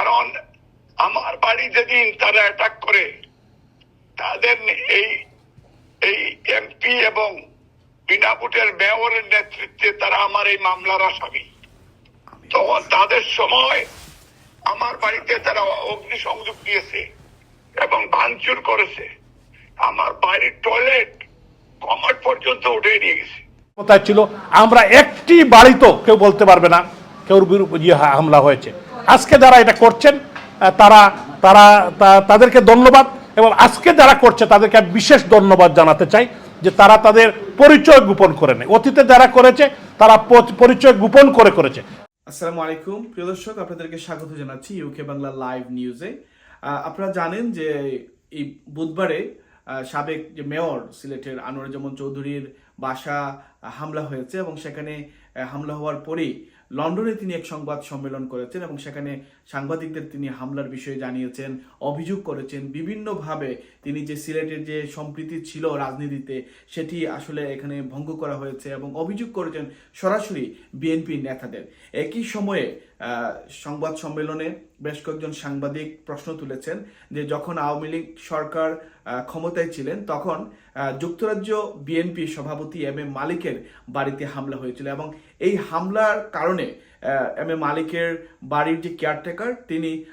কারণ আমার বাড়ি যেদিন তারা অ্যাটাক করে, তাদের এই এই এমপি এবং বিনাপুটের মেয়রের নেতৃত্বে তারা আমার এই মামলার আসামি। তখন তাদের সময় আমার বাড়িতে তারা অগ্নি সংযোগ দিয়েছে এবং ভাঙচুর করেছে। আমার বাড়ির টয়লেট কমাট পর্যন্ত উঠে নিয়ে গেছে। কোথায় ছিল। আমরা একটি বাড়িতেও কেউ বলতে পারবে না। কেউ হামলা হয়েছে। আজকে যারা এটা করছেন তারা তারা তাদেরকে ধন্যবাদ এবং আজকে যারা করছে তাদেরকে বিশেষ ধন্যবাদ জানাতে চাই যে তারা তাদের পরিচয় গোপন করে নেয়। অতীতে যারা করেছে, তারা পরিচয় গোপন করে করেছে। আসসালামু আলাইকুম। প্রিয় দর্শক, আপনাদেরকে স্বাগত জানাচ্ছি ইউকে বাংলা লাইভ নিউজে আপনারা জানেন যে এই বুধবারে সাবেক যে মেয়র, সিলেটের আনোয়ারুজ্জামান চৌধুরীর বাসা হামলা হয়েছে এবং সেখানে হামলা হওয়ার পরেই লন্ডনে তিনি এক সংবাদ সম্মেলন করেছেন এবং সেখানে সাংবাদিকদের তিনি হামলার বিষয়ে জানিয়েছেন, অভিযোগ করেছেন, বিভিন্নভাবে তিনি যে সিলেটের যে সম্প্রীতি ছিল রাজনীতিতে, সেটি আসলে এখানে ভঙ্গ করা হয়েছে এবং অভিযোগ করেছেন সরাসরি বিএনপি নেতাদের। একই সময়ে সংবাদ সম্মেলনে বেশ কয়েকজন সাংবাদিক প্রশ্ন তুলেছেন যে যখন আওয়ামী লীগ সরকার ক্ষমতায় ছিলেন তখন যুক্তরাজ্য বিএনপি সভাপতি এম এ মালিকের বাড়িতে হামলা হয়েছিল এবং এই হামলার কারণে এম এ মালিকের বাড়ির যে কেয়ারটেকার তিনি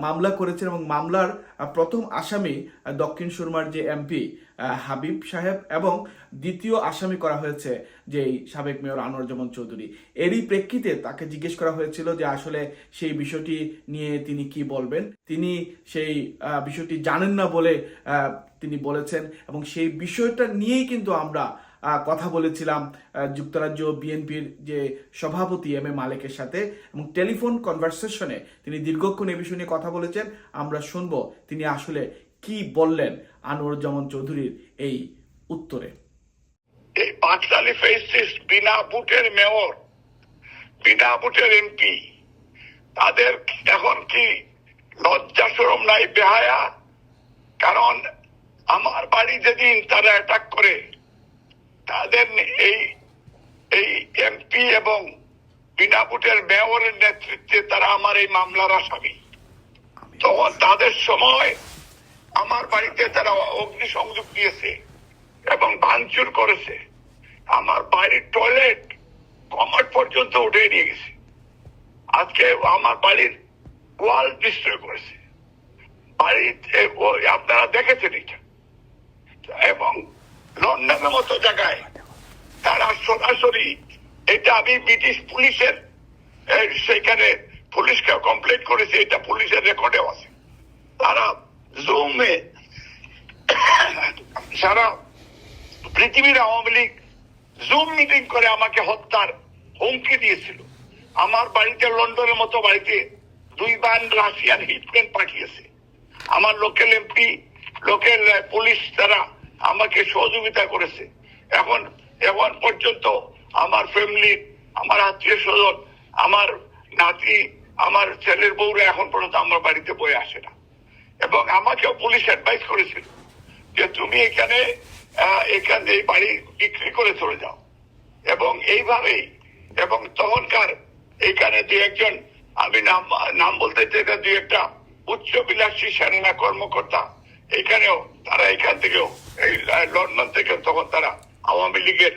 মামলা করেছেন এবং মামলার প্রথম আসামি দক্ষিণ সুরমার যে এমপি হাবিব সাহেব এবং দ্বিতীয় আসামি করা হয়েছে যে সাবেক মেয়র আনোয়ারুজ্জামান চৌধুরী। এরই প্রেক্ষিতে তাকে জিজ্ঞেস করা হয়েছিল যে আসলে সেই বিষয়টি নিয়ে তিনি কি বলবেন। তিনি সেই বিষয়টি জানেন না বলে তিনি বলেছেন এবং সেই বিষয়টা নিয়েই কিন্তু আমরা কথা বলেছিলাম যুক্তরাজ্য বিএনপির যে সভাপতি এম এ মালিকের সাথে এবং টেলিফোন কনভারসেশনে তিনি দীর্ঘক্ষণ এই বিষয় নিয়ে কথা বলেছেন। আমরা শুনব তিনি আসলে কি বললেন আনোয়ারুজ্জামান চৌধুরীর এই উত্তরে। এই ফেসিস বিনা বুটের মেয়র, বিনা বুটের এমপি, তাদের এখন কি লজ্জা সরম নাই, বেহায়া? কারণ আমার বাড়ি যেদিন তারা অ্যাটাক করে তাদের এই এই এমপি এবং বিনা বুটের মেয়রের নেতৃত্বে তারা আমার এই মামলার আসামি। তখন তাদের সময় আমার বাড়িতে তারা অগ্নি সংযোগ দিয়েছে এবং ভাঙচুর করেছে। আমার বাড়ির টয়লেট কমাট পর্যন্ত উঠে নিয়ে গেছে। আজকে আমার বাড়ির ওয়াল ডিস্ট্রয় করেছে। বাড়িতে আপনারা দেখেছেন এটা। এবং লন্ডনের মতো জায়গায় তারা সরাসরি, এটা আমি ব্রিটিশ পুলিশের সেখানে পুলিশকে কমপ্লেন করেছে, এটা পুলিশের রেকর্ডেও আছে। তারা জুমে সারা পৃথিবীর আওয়ামী লীগ জুম মিটিং করে আমাকে হত্যার হুমকি দিয়েছিল। আমার বাড়িতে, লন্ডনের মতো বাড়িতে দুই বান রাশিয়ান হিটম্যান পাঠিয়েছে। আমার লোকাল এমপি লোকাল পুলিশ তারা আমাকে সহযোগিতা করেছে। এখন এখন পর্যন্ত আমার ফ্যামিলি আমার আত্মীয় স্বজন, আমার নাতি, আমার ছেলের বউরা এখন পর্যন্ত আমার বাড়িতে বয়ে আসে না। এবং আমাকেও পুলিশ অ্যাডভাইস করেছিল যে তুমি এখানে এখান এই বাড়ি বিক্রি করে চলে যাও। এবং এইভাবেই, এবং তখনকার এখানে দু একজন, আমি নাম নাম বলতে চাই দুই একটা উচ্চ বিলাসী সেনা কর্মকর্তা, এখানেও তারা এখান থেকেও এই লন্ডন থেকে তখন তারা আওয়ামী লীগের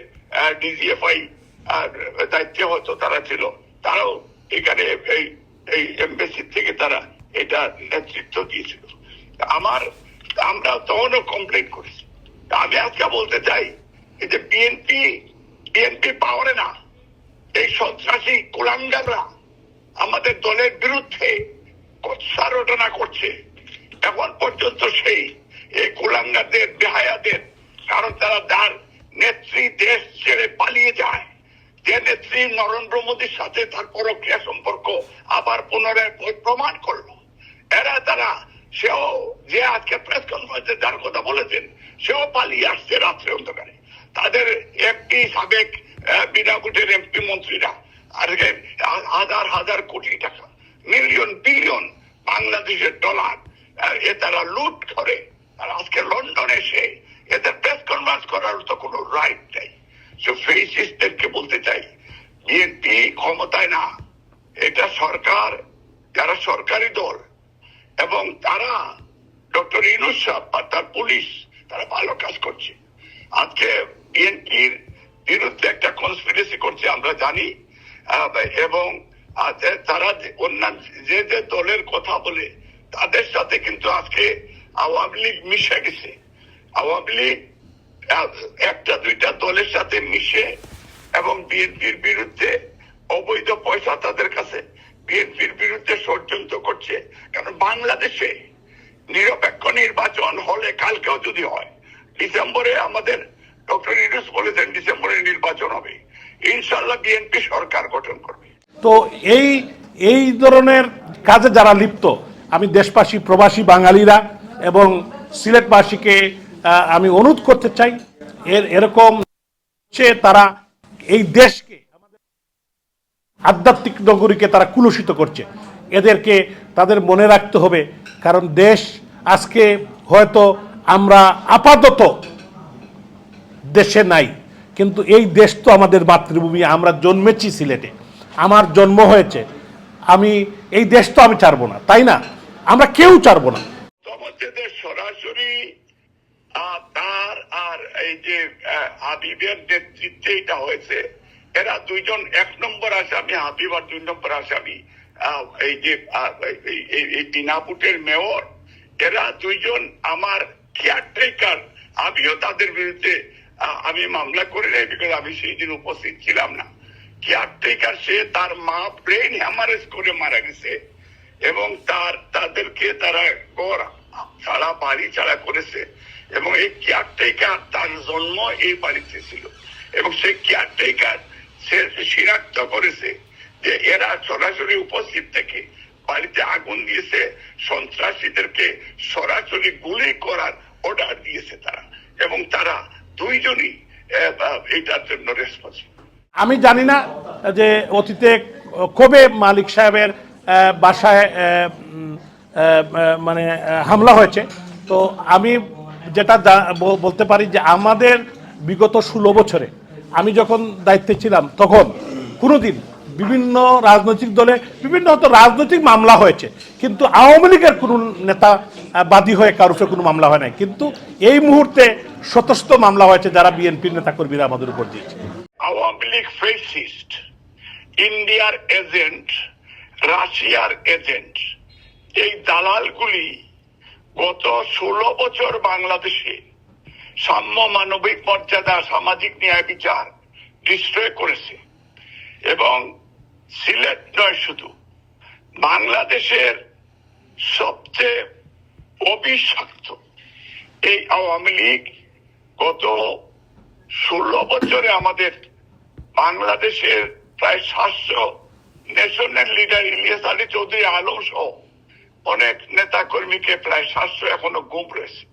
ডিজিএফআই দায়িত্বে হয়তো তারা ছিল। তারাও এখানে এই এই এমবেসি থেকে তারা এটা নেতৃত্ব দিয়েছিল। আমার, আমরা তখনও কমপ্লেন করেছি। আমি আজকে বলতে চাই যে বিএনপি বিএনপি পাওয়ারে না। এই সন্ত্রাসী কুলাঙ্গাররা আমাদের দলের বিরুদ্ধে কৎসা রটনা করছে। এখন পর্যন্ত সেই, এই কুলাঙ্গারদের, বেহায়াদের, কারণ তারা তার নেত্রী দেশ ছেড়ে পালিয়ে যায়। যে নেত্রী নরেন্দ্র মোদীর সাথে তার পরক্রিয়া সম্পর্ক আবার পুনরায় প্রমাণ করল। এরা তারা সেও যে আজকে প্রেস কনফারেন্সে যার কথা বলেছেন সেও পালিয়ে আসছে রাত্রে অন্ধকারে। তাদের এমপি সাবেক আহ, বিনাগুটের এমপি মন্ত্রীরা হা- হাজার হাজার কোটি টাকা মিলিয়ন বিলিয়ন বাংলাদেশের ডলার এ তারা লুট করে। আর আজকে লন্ডনে এসে এদের কনফারেন্স করার তো কোনো রাইট নেই। ফেসিস্টদেরকে বলতে চাই বিএনপি ক্ষমতায় না। এটা সরকার, যারা সরকারি দল, এবং তারা ডক্টর ইনুস আর তার পুলিশ তারা ভালো কাজ করছে। আজকে বিএনপির বিরুদ্ধে একটা কনস্পিরেসি করছে, আমরা জানি। এবং তারা অন্যান্য যে যে দলের কথা বলে, তাদের সাথে কিন্তু আজকে আওয়ামী লীগ মিশে গেছে। আওয়ামী লীগ একটা, দুইটা দলের সাথে মিশে এবং বিএনপির বিরুদ্ধে অবৈধ পয়সা তাদের কাছে বিএনপির বিরুদ্ধে ষড়যন্ত্র করছে। কারণ বাংলাদেশে নিরপেক্ষ নির্বাচন হলে কালকেও যদি হয়, ডিসেম্বরে আমাদের ডক্টর ইউনুস বলেছেন ডিসেম্বরে নির্বাচন হবে। ইনশাল্লাহ বিএনপি সরকার গঠন করবে। তো এই এই ধরনের কাজে যারা লিপ্ত, আমি দেশবাসী, প্রবাসী বাঙালিরা এবং সিলেটবাসীকে আমি অনুরোধ করতে চাই এর এরকম সে তারা এই দেশকে আধ্যাত্মিক নগরীকে তারা কুলুষিত করছে। এদেরকে তাদের মনে রাখতে হবে কারণ দেশ আজকে হয়তো আমরা আপাতত দেশে নাই কিন্তু এই দেশ তো আমাদের মাতৃভূমি আমরা জন্মেছি সিলেটে আমার জন্ম হয়েছে আমি এই দেশ তো আমি ছাড়বো না তাই না? আমরা কেউ ছাড়বো না। আহ, তার আর এই যে হাবিবের নেতৃত্বে এটা হয়েছে। এরা দুইজন, এক নম্বর আসামি, হাবিব আর দুই নম্বর আসামি এই যে এই- দিনাপুটের মেয়র। এরা দুইজন আমার কেয়ারটেকার আমিও তাদের বিরুদ্ধে আমি মামলা করে নেই বিকজ আমি সেই দিন উপস্থিত ছিলাম না। কেয়ারটেকার সে তার মা ব্রেন হ্যামারেজ করে মারা গেছে এবং তার, তাদেরকে তারা ঘর ছাড়া, বাড়ি ছাড়া করেছে। এবং এই কেয়ারটেকার তার জন্ম এই বাড়িতে ছিল। এবং সেই কেয়ারটেকার সে শনাক্ত করেছে যে এরা সরাসরি উপস্থিত থেকে বাড়িতে আগুন দিয়েছে, সন্ত্রাসীদেরকে সরাসরি গুলি করার অর্ডার দিয়েছে তারা। এবং তারা দুইজনই এটার জন্য রেসপন্সিবল আমি জানি না যে অতীতে কবে মালিক সাহেবের বাসায় মানে হামলা হয়েছে। তো আমি যেটা বলতে পারি যে আমাদের বিগত ষোলো বছরে আমি যখন দায়িত্বে ছিলাম, তখন কোনোদিন বিভিন্ন রাজনৈতিক দলে বিভিন্ন হয়তো রাজনৈতিক মামলা হয়েছে, কিন্তু আওয়ামী লীগের কোনো নেতা বাদী হয়ে কারোর কোনো মামলা হয় নাই। কিন্তু এই মুহূর্তে শতস্থ মামলা হয়েছে যারা বিএনপির নেতাকর্মীরা আমাদের উপর দিয়েছে। আওয়ামী লীগ ফেসিস্ট ইন্ডিয়ার এজেন্ট, রাশিয়ার এজেন্ট, এই দালালগুলি গত ষোলো বছর বাংলাদেশে সাম্য মানবিক মর্যাদা, সামাজিক ন্যায় বিচার ডিস্ট্রয় করেছে। এবং সিলেট নয় শুধু, বাংলাদেশের সবচেয়ে অবিষাক্ত এই আওয়ামী লীগ গত ষোলো বছরে আমাদের বাংলাদেশের প্রায় সাতশো ন্যাশনাল লিডার ইলিয়াস আলী চৌধুরী আলম সহ অনেক নেতা কর্মীকে প্রায় সাতশো এখনও গুম রয়েছে